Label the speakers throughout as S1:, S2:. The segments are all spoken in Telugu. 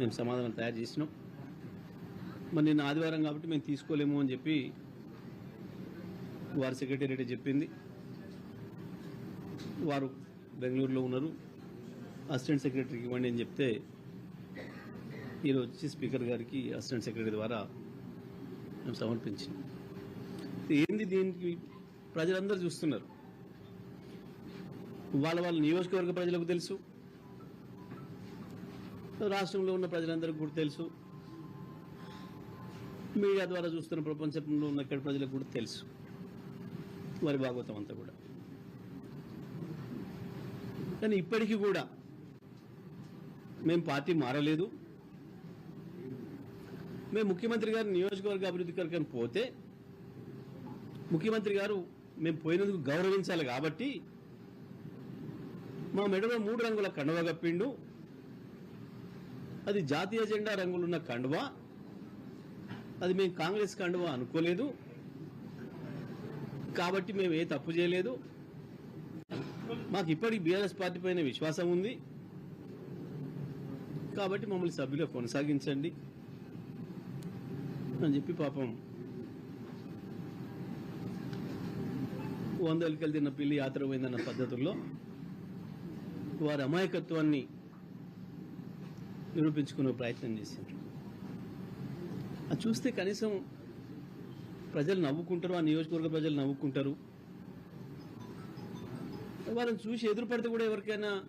S1: మేము సమాధానం తయారు చేసినాం. మరి నిన్న ఆదివారం కాబట్టి మేము తీసుకోలేము అని చెప్పి వారి సెక్రటేరియట్ చెప్పింది. వారు బెంగళూరులో ఉన్నారు. అసిస్టెంట్ సెక్రటరీకి ఇవ్వండి అని చెప్తే ఈరోజు వచ్చి స్పీకర్ గారికి అసిస్టెంట్ సెక్రటరీ ద్వారా మేము సమర్పించింది ఏంది దీనికి? ప్రజలందరూ చూస్తున్నారు. వాళ్ళ వాళ్ళ నియోజకవర్గ ప్రజలకు తెలుసు. రాష్ట్రంలో ఉన్న ప్రజలందరికీ కూడా తెలుసు. మీడియా ద్వారా చూస్తున్న ప్రపంచంలో ఉన్న ఇక్కడ ప్రజలకు కూడా తెలుసు. వారి భాగవతం అంతా కూడా. కానీ ఇప్పటికీ కూడా మేము పార్టీ మారలేదు. మేము ముఖ్యమంత్రి గారు నియోజకవర్గ అభివృద్ధి కొరకు పోతే ముఖ్యమంత్రి గారు మేము పోయినందుకు గౌరవించాలి కాబట్టి మా మెడలో మూడు రంగుల కండువ కప్పిండు. అది జాతీయ జెండా రంగులున్న కండువ? అది మేము కాంగ్రెస్ కండువా అనుకోలేదు. కాబట్టి మేము ఏ తప్పు చేయలేదు. మాకు ఇప్పటికి బీఆర్ఎస్ పార్టీ పైన విశ్వాసం ఉంది. కాబట్టి మమ్మల్ని సభ్యులు కొనసాగించండి అని చెప్పి పాపం వందలకెళ్ళి తిన్న పిల్లి యాత్ర పోయిందన్న పద్ధతుల్లో వారి అమాయకత్వాన్ని నిరూపించుకునే ప్రయత్నం చేశారు అది చూస్తే కనీసం ప్రజలు నవ్వుకుంటారు ఆ నియోజకవర్గ ప్రజలు నవ్వుకుంటారు. వాళ్ళని చూసి ఎదురుపడితే కూడా ఎవరికైనా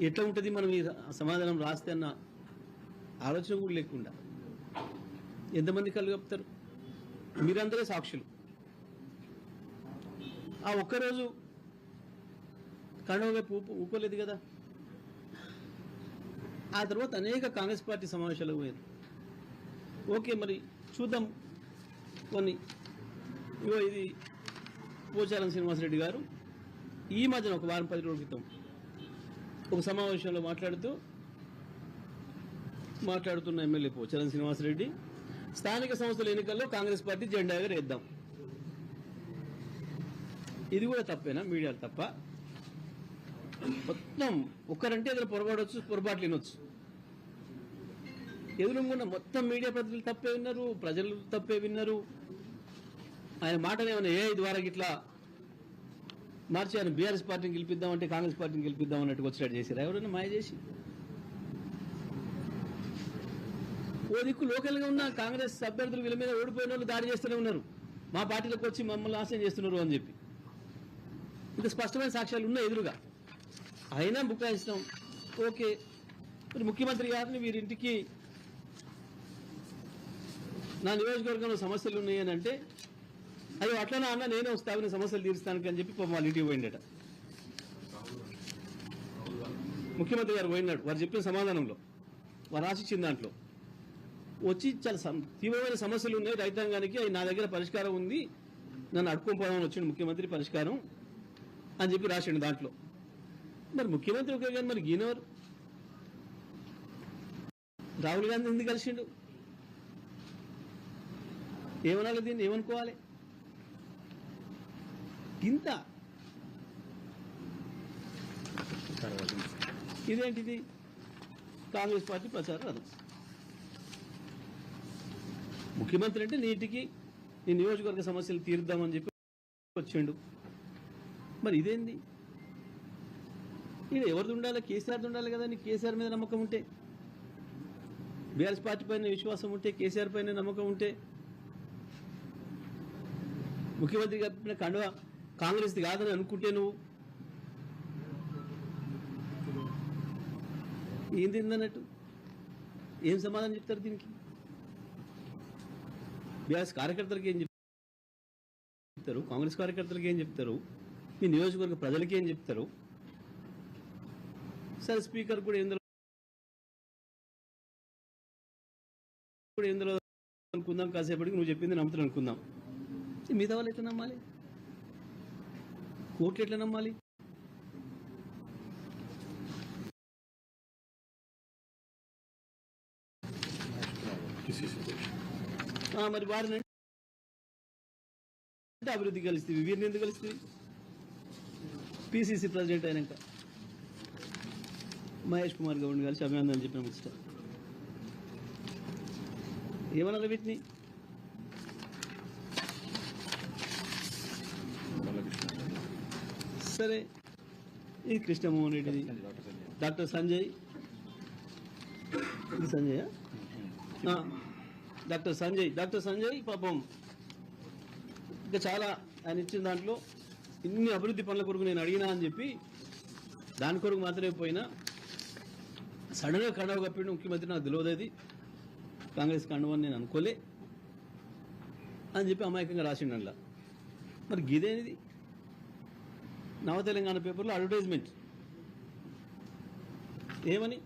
S1: ఎట్లా ఉంటుంది మనం ఈ సమాధానం రాస్తే అన్న ఆలోచన కూడా లేకుండా. ఎంతమంది కలుగపుతారు మీరందరే సాక్షులు. ఆ ఒక్కరోజు కండవ వైపు ఊపు కదా? ఆ తర్వాత అనేక కాంగ్రెస్ పార్టీ సమావేశాలకు పోయారు. ఓకే మరి చూద్దాం కొన్ని. ఇగో ఇది పోచారం శ్రీనివాసరెడ్డి గారు. ఈ మధ్యన ఒక వారం పది రోజుల క్రితం ఒక సమావేశంలో మాట్లాడుతూ మాట్లాడుతున్న ఎమ్మెల్యే పోచారం శ్రీనివాసరెడ్డి స్థానిక సంస్థల ఎన్నికల్లో కాంగ్రెస్ పార్టీ జెండా ఎగరేద్దాం ఇది కూడా తప్పేనా? మీడియా తప్ప? మొత్తం ఒక్కరంటే ఇద్దరు పొరపాటు వచ్చు పొరపాట్లు వినొచ్చు. ఎదురుకున్న మొత్తం మీడియా ప్రతినిధులు తప్పే విన్నారు ప్రజలు తప్పే విన్నారు. ఆయన మాటలు ఏమైనా ఏఐ ద్వారా ఇట్లా మార్చి ఆయన బీఆర్ఎస్ పార్టీని గెలిపిద్దామంటే కాంగ్రెస్ పార్టీని గెలిపిద్దాం అన్నట్టు వచ్చినట్టు చేశారు? ఎవరైనా మాయ చేసి? ఓ దిక్కు లోకల్గా ఉన్న కాంగ్రెస్ అభ్యర్థులు వీళ్ళ మీద ఓడిపోయిన వాళ్ళు దాడి చేస్తూనే ఉన్నారు. మా పార్టీలోకి వచ్చి మమ్మల్ని ఆశయం చేస్తున్నారు అని చెప్పి. ఇంత స్పష్టమైన సాక్ష్యాలు ఉన్నాయి ఎదురుగా. అయినా బుకాయిస్తాం. ఓకే. మరి ముఖ్యమంత్రి గారిని వీరింటికి నా నియోజకవర్గంలో సమస్యలు ఉన్నాయని అంటే అయ్యో అట్లనే అన్న నేనే వస్తాను సమస్యలు తీరుస్తానికి అని చెప్పి వాళ్ళు ఇంటికి పోయిండట. ముఖ్యమంత్రి గారు పోయినాడు. వారు చెప్పిన సమాధానంలో వారు రాసిచ్చిన దాంట్లో వచ్చి చాలా తీవ్రమైన సమస్యలు ఉన్నాయి. రైతాంగానికి అవి నా దగ్గర పరిష్కారం ఉంది. నన్ను అడుక్కొని వచ్చిండు ముఖ్యమంత్రి పరిష్కారం అని చెప్పి రాసిండు దాంట్లో. మరి ముఖ్యమంత్రి ఒకే కానీ మరి గీనవరు రాహుల్ గాంధీ ఎందుకు కలిసిండు? ఏమనాలి దీన్ని? ఏమనుకోవాలి? ఇంత ఇదేంటిది? కాంగ్రెస్ పార్టీ ప్రచార రథం. ముఖ్యమంత్రి అంటే నీటికి నీ నియోజకవర్గ సమస్యలు తీరుద్దామని చెప్పి వచ్చిండు. మరి ఇదేంది? ఇది ఎవరిది ఉండాలి? కేసీఆర్ది ఉండాలి కదా నీకు కేసీఆర్ మీద నమ్మకం ఉంటే. బీఆర్ఎస్ పార్టీ పైన విశ్వాసం ఉంటే కేసీఆర్ పైన నమ్మకం ఉంటే ముఖ్యమంత్రి చెప్పిన కండువ కాంగ్రెస్ది కాదని అనుకుంటే నువ్వు? ఏంది తిందన్నట్టు? ఏం సమాధానం చెప్తారు దీనికి? బీఆర్ఎస్ కార్యకర్తలకు ఏం చెప్తారు? కాంగ్రెస్ కార్యకర్తలకు ఏం చెప్తారు? మీ నియోజకవర్గ ప్రజలకి ఏం చెప్తారు? సార్ స్పీకర్ కూడా ఎందులో కూడా ఎందులో అనుకుందాం? కాసేపటికి నువ్వు చెప్పింది నమ్ముతాను అనుకుందాం. మిగతా వాళ్ళు ఎట్లా నమ్మాలి? కోర్టు ఎట్లా నమ్మాలి? మరి వారిని అంటే అభివృద్ధి కలుస్తుంది వీరిని ఎందుకు కలుస్తుంది పిసిసి ప్రెసిడెంట్ అయినాక. మహేష్ కుమార్ గౌడ్ని కలిసి అభినందనలు చెప్పిన ముచ్చట ఏమన్నారు వీటిని? సరే ఇది కృష్ణమోహన్ రెడ్డిది డాక్టర్ సంజయ్. ఇది సంజయ్? డాక్టర్ సంజయ్. డాక్టర్ సంజయ్ పాపం. ఇంకా చాలా ఆయన ఇచ్చిన దాంట్లో ఇన్ని అభివృద్ధి పనుల కొరకు నేను అడిగినా అని చెప్పి దాని కొరకు మాత్రమే పోయినా. సడన్గా కండవ కప్పిన ముఖ్యమంత్రి నాకు తెలియదు కాంగ్రెస్ కండవని నేను అనుకోలే అని చెప్పి అమాయకంగా రాసిండు అందులో మరి గిదేనిది? నవ తెలంగాణ పేపర్లో అడ్వర్టైజ్మెంట్. ఏమని?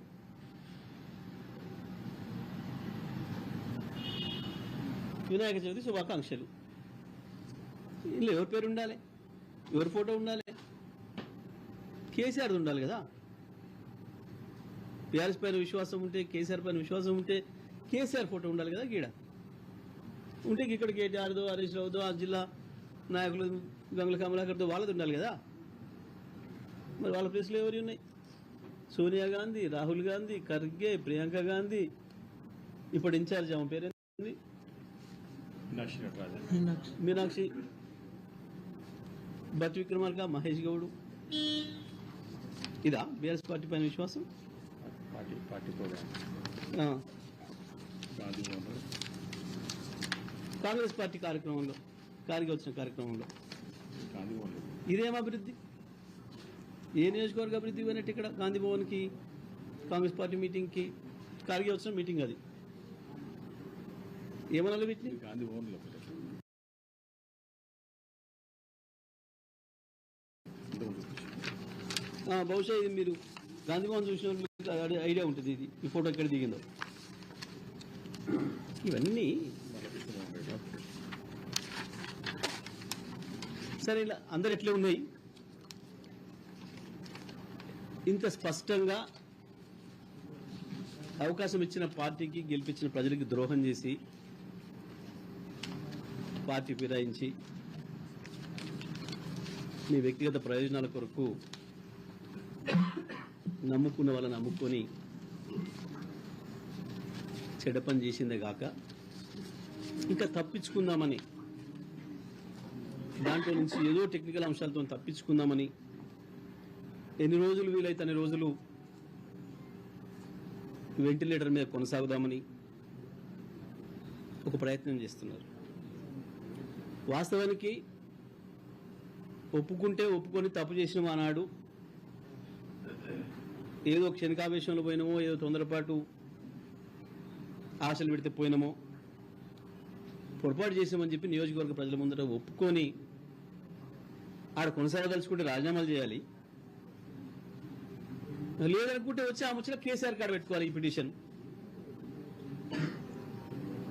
S1: వినాయక చవితి శుభాకాంక్షలు. ఇందులో ఎవరి పేరు ఉండాలి? ఎవరి ఫోటో ఉండాలి? కేసీఆర్ది ఉండాలి కదా? బీఆర్ఎస్ పైన విశ్వాసం ఉంటే కేసీఆర్ పైన విశ్వాసం ఉంటే కేసీఆర్ ఫోటో ఉండాలి కదా గీడ? ఉంటే ఇక్కడ కేటీఆర్దో హరీష్ రావుదో ఆ జిల్లా నాయకులు గంగుల కమలాకర్తో వాళ్ళది ఉండాలి కదా. మరి వాళ్ళ ప్లేస్లో ఎవరు ఉన్నాయి? సోనియా గాంధీ రాహుల్ గాంధీ ఖర్గే ప్రియాంక గాంధీ. ఇప్పుడు ఇన్ఛార్జ్ ఆమె పేరు ఏంది? మీనాక్షి భట్ విక్రమార్క మహేష్ గౌడ్. ఇదా? బీఆర్ఎస్ పార్టీ పైన విశ్వాసం? కాంగ్రెస్ పార్టీ కార్యక్రమంలో. కారిగా వచ్చిన కార్యక్రమంలో. ఇదేం అభివృద్ధి? ఏ నియోజకవర్గ అభివృద్ధి పోయినట్టు ఇక్కడ గాంధీ భవన్కి కాంగ్రెస్ పార్టీ మీటింగ్కి? కారిగా వచ్చిన మీటింగ్ అది. ఏమనాలి వీటిని
S2: గాంధీ భవన్లో పెట్టారు ఇంతకుముందు చూపించాను.
S1: ఆ, బహుశా ఇది మీరు గాంధీ భవన్ చూసిన ఐడియా ఉంటుంది ఇది. ఈ ఫోటో ఎక్కడ దిగిందో. ఇవన్నీ సరే అందరు ఎట్లే ఉన్నాయి? ఇంత స్పష్టంగా అవకాశం ఇచ్చిన పార్టీకి గెలిపించిన ప్రజలకి ద్రోహం చేసి పార్టీ ఫిరాయించి మీ వ్యక్తిగత ప్రయోజనాల కొరకు నమ్ముకున్న వాళ్ళని నమ్ముకొని చెడపని చేసిందే కాక ఇంకా తప్పించుకుందామని దాంట్లో నుంచి ఏదో టెక్నికల్ అంశాలతో తప్పించుకుందామని ఎన్ని రోజులు వీలైతే అన్ని రోజులు వెంటిలేటర్ మీద కొనసాగుదామని ఒక ప్రయత్నం చేస్తున్నారు. వాస్తవానికి ఒప్పుకుంటే ఒప్పుకొని తప్పు చేసిన ఆనాడు ఏదో క్షణికావేశంలో పోయినామో ఏదో తొందరపాటు ఆశలు పెడితే పోయినామో పొరపాటు చేసామని చెప్పి నియోజకవర్గ ప్రజల ముందర ఒప్పుకొని ఆడ కొనసాగదలుచుకుంటే రాజీనామాలు చేయాలి. లేదనుకుంటే వచ్చి ఆ ముచ్చట కేసీఆర్ కాడ పెట్టుకోవాలి ఈ పిటిషన్.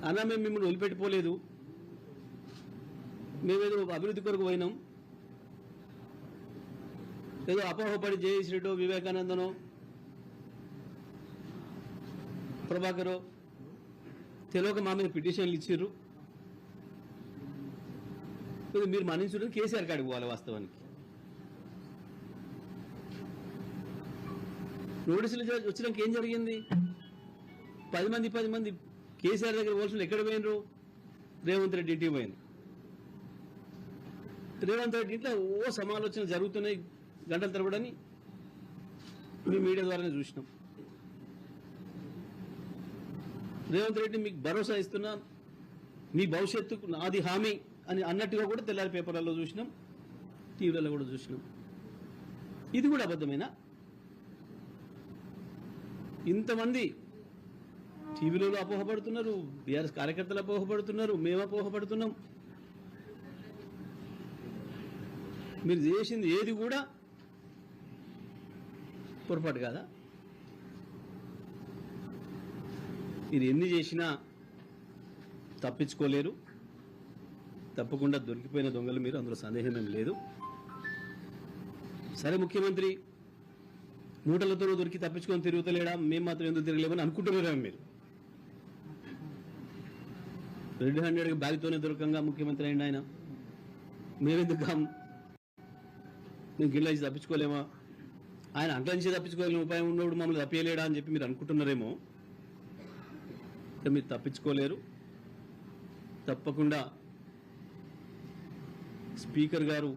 S1: అన్నా మేము మిమ్మల్ని వదిలిపెట్టిపోలేదు. మేమేదో అభివృద్ధి కొరకు పోయినాం. ఏదో అపోహపడి జయేష్ రెడ్డో వివేకానందనో ప్రభాకరో తెలియక మా మీద పిటిషన్లు ఇచ్చిర్రు. మీరు మన్నించడం కేసీఆర్ కాడికి పోవాలి వాస్తవానికి. నోటీసులు వచ్చినాక ఏం జరిగింది? పది మంది పది మంది కేసీఆర్ దగ్గర పోల్సిన ఎక్కడ పోయినరు? రేవంత్ రెడ్డి ఇంటికి పోయిన రేవంత్ రెడ్డి ఇంట్లో ఓ సమాలోచన జరుగుతున్నాయి గంటల తరబడని మీ మీడియా ద్వారానే చూసినాం. రేవంత్ రెడ్డి మీకు భరోసా ఇస్తున్నా మీ భవిష్యత్తుకు నాది హామీ. అని అన్నట్టుగా కూడా తెల్లారి పేపర్లలో చూసినాం టీవీలలో కూడా చూసినాం. ఇది కూడా అబద్ధమేనా? ఇంతమంది టీవీలలో అపోహపడుతున్నారు బీఆర్ఎస్ కార్యకర్తలు అపోహపడుతున్నారు మేము అపోహపడుతున్నాం. మీరు చేసింది ఏది కూడా పొరపాటు కాదా? ఇది ఎన్ని చేసినా తప్పించుకోలేరు. తప్పకుండా దొరికిపోయిన దొంగలు మీరు అందులో సందేహం ఏం లేదు. సరే ముఖ్యమంత్రి మూటలతో దొరికి తప్పించుకొని తిరుగుతలేడా? మేము మాత్రం ఎందుకు తిరగలేమని అనుకుంటున్నారేమో మీరు. రెడ్ హండ్రెడ్ బ్యాగ్తోనే దొరకంగా ముఖ్యమంత్రి అయింది ఆయన. మేమెందుకు? కాం మేము గిళ్ళ తప్పించుకోలేమా? ఆయన అంట్ల నుంచి తప్పించుకోగలిగిన ఉపాయం ఉన్నప్పుడు మమ్మల్ని తప్పేయలేడా అని చెప్పి మీరు అనుకుంటున్నారేమో. మీరు తప్పించుకోలేరు. తప్పకుండా స్పీకర్ గారు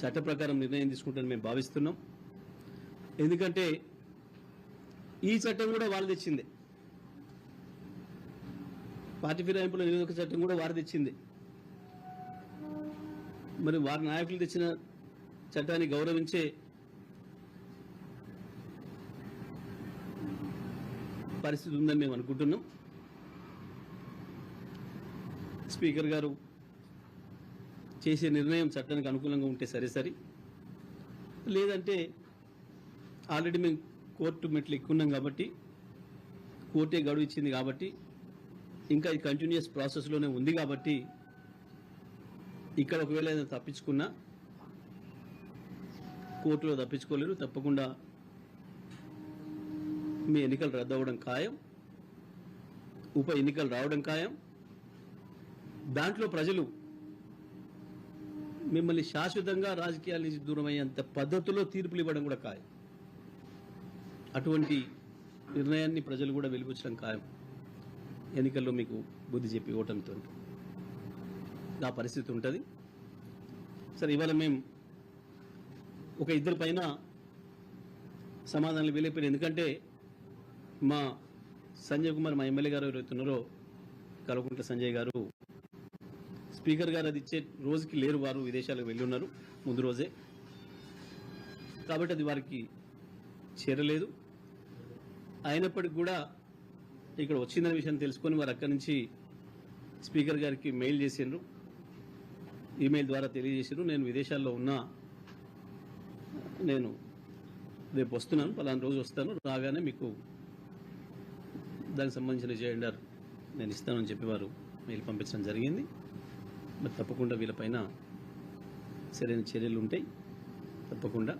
S1: చట్ట ప్రకారం నిర్ణయం తీసుకుంటారని మేము భావిస్తున్నాం. ఎందుకంటే ఈ చట్టం కూడా వాళ్ళు తెచ్చింది. పార్టీ ఫిరాయింపుల నిరోధక చట్టం కూడా వారు తెచ్చింది. మరి వారి నాయకులు తెచ్చిన చట్టాన్ని గౌరవించే పరిస్థితి ఉందని మేము అనుకుంటున్నాం. స్పీకర్ గారు చేసే నిర్ణయం చట్టానికి అనుకూలంగా ఉంటే సరే సరి. లేదంటే ఆల్రెడీ మేము కోర్టు మెట్లు ఎక్కున్నాం కాబట్టి కోర్టే గడువు ఇచ్చింది కాబట్టి ఇంకా ఇది కంటిన్యూస్ ప్రాసెస్లోనే ఉంది కాబట్టి ఇక్కడ ఒకవేళ ఏదైనా తప్పించుకున్నా కోర్టులో తప్పించుకోలేరు. తప్పకుండా మీ ఎన్నికలు రద్దు అవ్వడం ఖాయం. ఉప ఎన్నికలు రావడం ఖాయం. దాంట్లో ప్రజలు మిమ్మల్ని శాశ్వతంగా రాజకీయాల నుంచి దూరమయ్యేంత పద్ధతిలో తీర్పులు ఇవ్వడం కూడా ఖాయం. అటువంటి నిర్ణయాన్ని ప్రజలు కూడా వెలిపించడం ఖాయం. ఎన్నికల్లో మీకు బుద్ధి చెప్పి ఓటమితో నా పరిస్థితి ఉంటుంది. సరే ఇవాళ మేము ఒక ఇద్దరి పైన సమాధానాలు వెళ్ళిపోయినాయి ఎందుకంటే మా సంజయ్ కుమార్ మా ఎమ్మెల్యే గారు ఎవరైతున్నారో కలకుంట్ల సంజయ్ గారు స్పీకర్ గారు అది ఇచ్చే రోజుకి లేరు వారు విదేశాలకు వెళ్ళి ఉన్నారు ముందు రోజే. కాబట్టి అది వారికి చేరలేదు. అయినప్పటికి కూడా ఇక్కడ వచ్చిందనే విషయం తెలుసుకొని వారు అక్కడి నుంచి స్పీకర్ గారికి మెయిల్ చేసిండ్రు. ఈమెయిల్ ద్వారా తెలియజేసిండ్రు. నేను విదేశాల్లో ఉన్నా నేను రేపు వస్తున్నాను పలానా రోజు వస్తాను రాగానే మీకు దానికి సంబంధించిన జెండర్ నేను ఇస్తానని చెప్పి వారు మెయిల్ పంపించడం జరిగింది. మరి తప్పకుండా వీళ్ళపైన సరైన చర్యలు ఉంటాయి. తప్పకుండా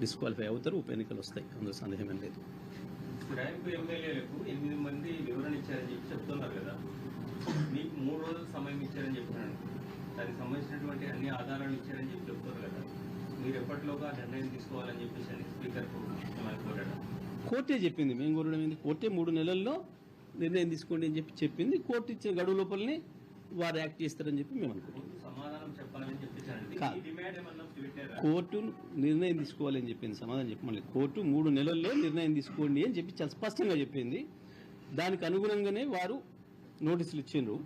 S1: డిస్క్వాలిఫై అవుతారు ఉప ఎన్నికలు వస్తాయి. అందులో సందేహం ఏం లేదు.
S3: ఎమ్మెల్యేలకు ఎనిమిది మంది వివరణ ఇచ్చారని చెప్పి చెప్తున్నారు కదా. మీకు మూడు రోజులు సమయం ఇచ్చారని దానికి సంబంధించినటువంటి అన్ని ఆధారాలు ఇచ్చారని చెప్పి చెప్తున్నారు కదా. మీరు ఎప్పటిలోగా నిర్ణయం తీసుకోవాలని చెప్పేసి అని స్పీకర్కు మిమ్మల్ని కోరాడు?
S1: కోర్టే చెప్పింది. మేము కోరడం ఏంది? కోర్టే మూడు నెలల్లో నిర్ణయం తీసుకోండి అని చెప్పి చెప్పింది. కోర్టు ఇచ్చిన గడువు లోపలనే వారు యాక్ట్ చేస్తారని చెప్పి మేము అనుకుంటున్నాం. కోర్టు నిర్ణయం తీసుకోవాలని చెప్పింది సమాధానం చెప్పి మళ్ళీ కోర్టు మూడు నెలల్లో నిర్ణయం తీసుకోండి అని చెప్పి చాలా స్పష్టంగా చెప్పింది. దానికి అనుగుణంగానే వారు నోటీసులు ఇచ్చిండ్రు.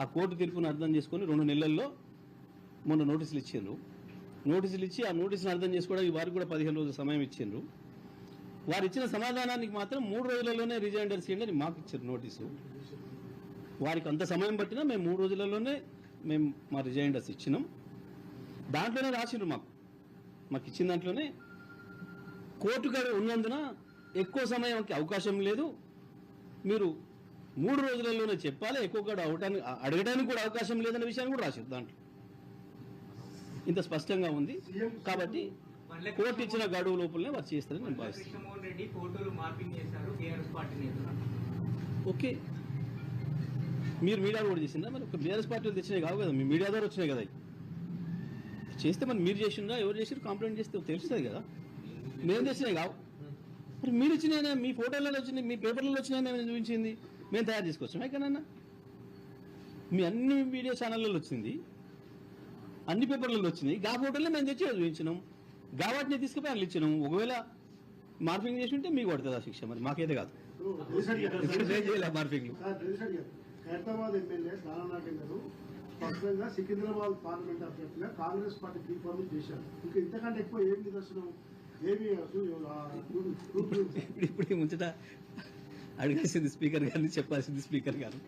S1: ఆ కోర్టు తీర్పును అర్థం చేసుకొని రెండు నెలల్లో మొన్న నోటీసులు ఇచ్చిండ్రు. నోటీసులు ఇచ్చి ఆ నోటీసులు అర్థం చేసుకోవడానికి వారికి కూడా పదిహేను రోజుల సమయం ఇచ్చిండ్రు. వారు ఇచ్చిన సమాధానానికి మాత్రం మూడు రోజులలోనే రిజైండర్స్ ఇవ్వండి అని మాకు ఇచ్చారు నోటీసు. వారికి అంత సమయం పట్టినా మేము మూడు రోజులలోనే మేము మా రిజైండర్స్ ఇచ్చినాం. దాంట్లోనే రాసిండ్రు మాకు. మాకు ఇచ్చిన దాంట్లోనే కోర్టు కాడ ఉన్నందున ఎక్కువ సమయంకి అవకాశం లేదు. మీరు మూడు రోజులలోనే చెప్పాలి ఎక్కువ కాడ అవటానికి అడగడానికి కూడా అవకాశం లేదనే విషయాన్ని కూడా రాసింది దాంట్లో. ఇంత స్పష్టంగా ఉంది. కాబట్టి కోర్టు ఇచ్చిన గడువు లోపలనే వారు చేస్తారని నేను భావిస్తున్నాను
S4: కృష్ణమోహన్
S1: మీరు మీడియా కూడా చేసిందా మరి ఒక బీఆర్ఎస్ పార్టీలు తెచ్చినాయి కావు కదా మీ మీడియా ద్వారా వచ్చినాయి కదా. చేస్తే మరి మీరు చేసిండ్రా ఎవరు చేసిరు కంప్లైంట్ చేస్తే తెలుస్తుంది కదా. మేము తెచ్చినాయి కావు. మరి మీరు వచ్చినాయినా మీ ఫోటోలలో వచ్చినాయి మీ పేపర్లలో వచ్చినాయి మేము చూపించింది? మేము తయారు చేసుకొచ్చాం ఎక్కడన్నా? మీ అన్ని వీడియో ఛానళ్ళలో వచ్చింది. అన్ని పేపర్లలో వచ్చినాయి గా ఫోటోలో మేము తెచ్చి చూపించినాం. గా వాటిని తీసుకుపోయి అందులో ఇచ్చినాం. ఒకవేళ మార్పింగ్ చేసి ఉంటే మీకు పడుతుంది ఆ శిక్ష. మరి మాకైతే కాదు. మార్పింగ్లు
S5: ఖైరతాబాద్ ఎమ్మెల్యే దానా నాగేందర్ గారు స్పష్టంగా సికింద్రాబాద్ పార్లమెంట్ అభ్యర్థిగా కాంగ్రెస్ పార్టీ బీఫామ్ చేశారు. ఇంకా ఇంతకంటే ఎక్కువ ఏం నిదర్శనం ఏమి
S1: ఇప్పుడు ముంచట అడగాల్సింది స్పీకర్ గారిని చెప్పాల్సింది స్పీకర్ గారు.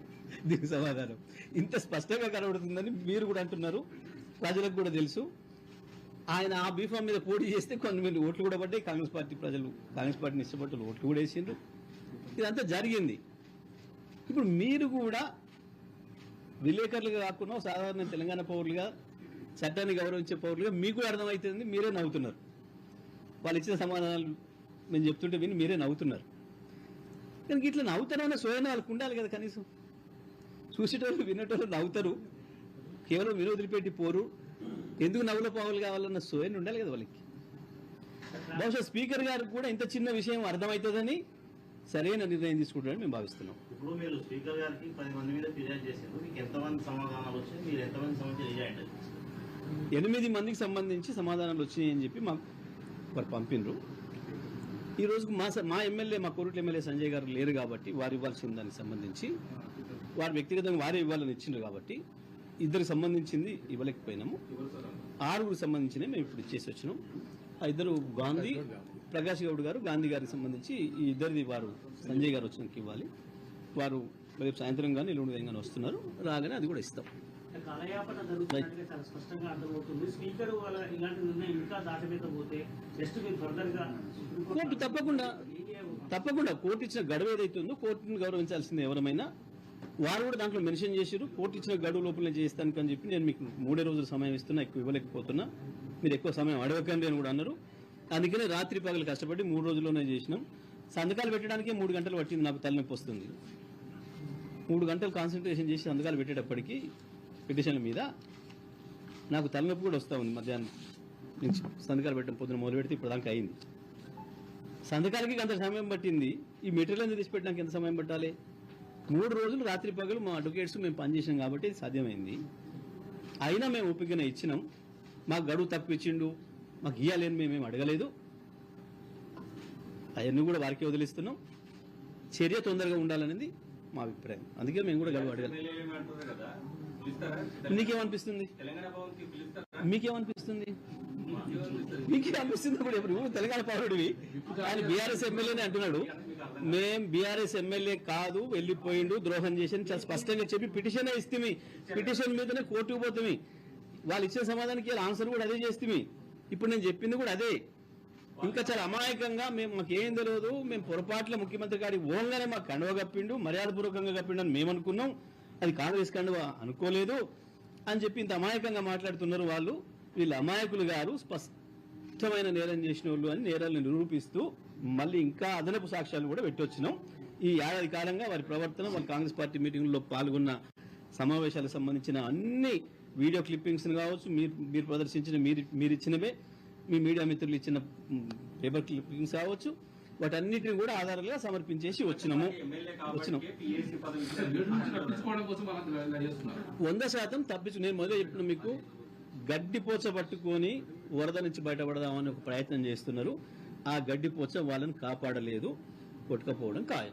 S1: దీనికి సమాధానం. ఇంత స్పష్టంగా కనబడుతుందని మీరు కూడా అంటున్నారు. ప్రజలకు కూడా తెలుసు. ఆయన ఆ బీఫామ్ మీద పోటీ చేస్తే కొంతమంది ఓట్లు కూడా పడ్డాయి. కాంగ్రెస్ పార్టీ ప్రజలు కాంగ్రెస్ పార్టీని ఇష్టపడ్డ ఓట్లు కూడా వేసిండ్రు. ఇదంతా జరిగింది. ఇప్పుడు మీరు కూడా విలేకరులుగా కాకుండా సాధారణ తెలంగాణ పౌరులుగా చట్టాన్ని గౌరవించే పౌరులుగా మీకు అర్థమవుతుంది మీరే నవ్వుతున్నారు. వాళ్ళు ఇచ్చిన సమాధానాలు మేము చెప్తుంటే విని మీరే నవ్వుతున్నారు. కానీ ఇట్లా నవ్వుతారనే స్వయం వాళ్ళకి ఉండాలి కదా కనీసం. చూసేటోళ్ళు వినేటోళ్ళు నవ్వుతారు. కేవలం వినోదిలిపెట్టి పోరు. ఎందుకు నవ్వుల పావులు కావాలన్న సోయన్ ఉండాలి కదా వాళ్ళకి. బహుశా స్పీకర్ గారు కూడా ఇంత చిన్న విషయం అర్థమవుతుందని సరైన నిర్ణయం తీసుకుంటారని మేము భావిస్తున్నాం.
S6: ఇప్పుడు మీరు స్పీకర్ గారికి పది మంది మీద ఫిర్యాదు మీకు ఎంతమంది సమాధానాలు వచ్చాయి మీరు ఎంతమంది రిజైన్
S1: ఎనిమిది మందికి సంబంధించి సమాధానాలు వచ్చినాయని చెప్పి మాకు వారు పంపిండ్రు ఈ రోజుకు మా మా ఎమ్మెల్యే మా కోరుట్ల ఎమ్మెల్యే సంజయ్ గారు లేరు కాబట్టి వారు ఇవ్వాల్సిన దానికి సంబంధించి వారు వ్యక్తిగతంగా వారే ఇవ్వాలని ఇచ్చిండ్రు కాబట్టి ఇద్దరికి సంబంధించింది ఇవ్వలేకపోయినాము. ఆరుగురికి సంబంధించినవి మేము ఇప్పుడు ఇచ్చేసి వచ్చినాం. ఆ ఇద్దరు గాంధీ ప్రకాష్ గౌడ్ గారు గాంధీ గారికి సంబంధించి ఈ ఇద్దరిది వారు సంజయ్ గారు వచ్చినాక ఇవ్వాలి. వారు రేపు సాయంత్రం కానీ ఎల్లుండి కానీ వస్తున్నారు. రాగానే అది కూడా ఇస్తాం.
S7: కలయాపన జరుగుతున్నట్టుగా చాలా స్పష్టంగా అర్థమవుతుంది. స్పీకర్ వాళ్ళ ఇలాంటి నిర్ణయం ఇంకా దాటలేకపోతే నెక్స్ట్ మీరు ఫర్దర్గా సుప్రీంకోర్టు
S1: కోర్టు తప్పకుండా తప్పకుండా కోర్టు ఇచ్చిన గడువు ఏదైతే ఉందో కోర్టును గౌరవించాల్సింది ఎవరమైనా వారు కూడా దాంట్లో మెన్షన్ చేశారు కోర్టు ఇచ్చిన గడువు లోపలనే చేస్తాను అని చెప్పి నేను మీకు మూడే రోజులు సమయం ఇస్తున్నా ఎక్కువ ఇవ్వలేకపోతున్నా. మీరు ఎక్కువ సమయం అడగకండి అని కూడా అన్నారు. అందుకనే రాత్రి పగలు కష్టపడి మూడు రోజుల్లోనే చేసినాం. సంతకాలు పెట్టడానికి మూడు గంటలు పట్టింది నాకు తలనొప్పి వస్తుంది. మూడు గంటలు కాన్సన్ట్రేషన్ చేసి సంతకాలు పెట్టేటప్పటికి పిటిషన్ల మీద నాకు తలనొప్పి కూడా వస్తూ ఉంది మధ్యాహ్నం నుంచి. సంతకాలు పెట్టడం పొద్దున మొదలు పెడితే ఇప్పుడు దాకా అయింది. సంతకాలకి అంత సమయం పట్టింది. ఈ మెటీరియల్ అనేది తీసిపెట్టడానికి ఎంత సమయం పట్టాలి? మూడు రోజులు రాత్రి పగలు మా అడ్వకేట్స్ మేము పనిచేసాం కాబట్టి సాధ్యమైంది. అయినా మేము ఒప్పికనే ఇచ్చినాం. మాకు గడువు తక్కువ ఇచ్చిండు. మాకు ఇయ్యాలని మేమేం అడగలేదు. అవన్నీ కూడా వారికి వదిలిస్తున్నాం. చర్య తొందరగా ఉండాలనేది మా అభిప్రాయం. అందుకే మేము కూడా గడువు అడగాలి. మీకేమనిపిస్తుంది?
S3: మీకేమనిపిస్తుంది?
S1: మీకే అనిపిస్తుంది ఇప్పుడు? ఇప్పుడు తెలంగాణ పౌరుడివి. ఆయన బీఆర్ఎస్ ఎమ్మెల్యేనే అంటున్నాడు. మేం బీఆర్ఎస్ ఎమ్మెల్యే కాదు వెళ్ళిపోయిండు ద్రోహం చేసి చాలా స్పష్టంగా చెప్పి పిటిషన్ ఇస్తుంది పిటిషన్ మీదనే కోర్టుకు పోతుంది వాళ్ళు ఇచ్చిన సమాధానానికి ఆన్సర్ కూడా అదే చేస్తుంది ఇప్పుడు నేను చెప్పింది కూడా అదే. ఇంకా చాలా అమాయకంగా మేము మాకు ఏం తెలియదు. మేము పొరపాట్ల ముఖ్యమంత్రి గారి ఓన్గానే మాకు కండువ కప్పిండు మర్యాదపూర్వకంగా కప్పిండు అని మేము అనుకున్నాం. అది కాంగ్రెస్ కండువ అనుకోలేదు అని చెప్పి ఇంత అమాయకంగా మాట్లాడుతున్నారు వాళ్ళు. వీళ్ళు అమాయకులు గారు స్పష్టమైన నేరం చేసిన వాళ్ళు అని నేరాలను నిరూపిస్తూ మళ్ళీ ఇంకా అదనపు సాక్ష్యాలు కూడా పెట్టొచ్చినాం. ఈ ఏడాది కాలంగా వారి ప్రవర్తన వారి కాంగ్రెస్ పార్టీ మీటింగ్లో పాల్గొన్న సమావేశాలకు సంబంధించిన అన్ని వీడియో క్లిప్పింగ్స్ని కావచ్చు మీరు మీరు ప్రదర్శించిన మీరు మీరు ఇచ్చినవే మీ మీడియా మిత్రులు ఇచ్చిన పేపర్ క్లిప్పింగ్స్ కావచ్చు వాటన్నిటిని కూడా ఆధారంగా సమర్పించేసి వచ్చినాము. వచ్చినాం వంద శాతం తప్పించు నేను మొదలు చెప్పిన మీకు గడ్డి పోచ పట్టుకొని వరద నుంచి బయటపడదామని ఒక ప్రయత్నం చేస్తున్నారు. ఆ గడ్డి పోచ వాళ్ళని కాపాడలేదు కొట్టుకపోవడం ఖాయం.